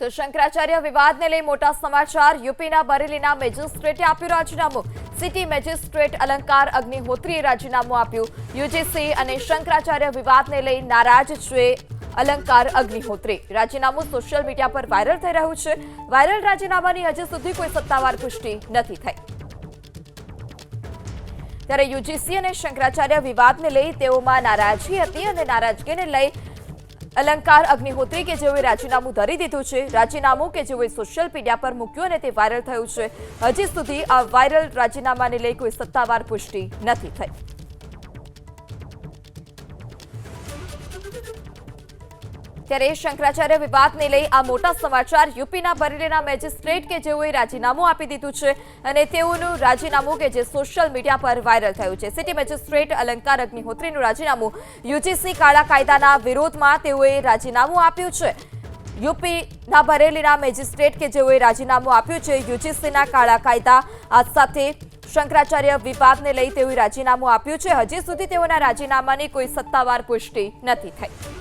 તો શંકરાચાર્ય વિવાદને લઈ મોટા સમાચાર. યુપીના બરેલીના મેજિસ્ટ્રેટે આપ્યું રાજીનામું. સિટી મેજિસ્ટ્રેટ અલંકાર અગ્નિહોત્રીએ રાજીનામું આપ્યું. યુજીસી અને શંકરાચાર્ય વિવાદને લઈ નારાજ છે અલંકાર અગ્નિહોત્રી. રાજીનામું સોશિયલ મીડિયા પર વાયરલ થઈ રહ્યું છે. વાયરલ રાજીનામાની હજી સુધી કોઈ સત્તાવાર પુષ્ટિ નથી થઈ. ત્યારે યુજીસી અને શંકરાચાર્ય વિવાદને લઈ તેઓમાં નારાજગી હતી અને નારાજગીને લઈ અલંકાર અગ્નિહોત્રી કે જેઓએ રાજીનામું ધરી દીધું છે, રાજીનામું કે જેઓએ સોશિયલ મીડિયા પર મૂક્યું અને તે વાયરલ થયું છે. હજી સુધી આ વાયરલ રાજીનામાને લઈ કોઈ સત્તાવાર પુષ્ટિ નથી થઈ. ત્યારે શંકરાચાર્ય વિવાદને લઈ આ મોટા સમાચાર યુપીના બરેલીના મેજિસ્ટ્રેટ કે જેઓએ રાજીનામું આપી દીધું છે અને તેઓનું રાજીનામું કે જે સોશિયલ મીડિયા પર વાયરલ થયું છે. સિટી મેજિસ્ટ્રેટ અલંકાર અગ્નિહોત્રીનું રાજીનામું યુજીસી કાળા કાયદાના વિરોધમાં તેઓએ રાજીનામું આપ્યું છે. યુપીના બરેલીના મેજિસ્ટ્રેટ કે જેઓએ રાજીનામું આપ્યું છે, યુજીસીના કાળા કાયદા આ સાથે શંકરાચાર્ય વિવાદને લઈ તેઓએ રાજીનામું આપ્યું છે. હજી સુધી તેઓના રાજીનામાની કોઈ સત્તાવાર પુષ્ટિ નથી થઈ.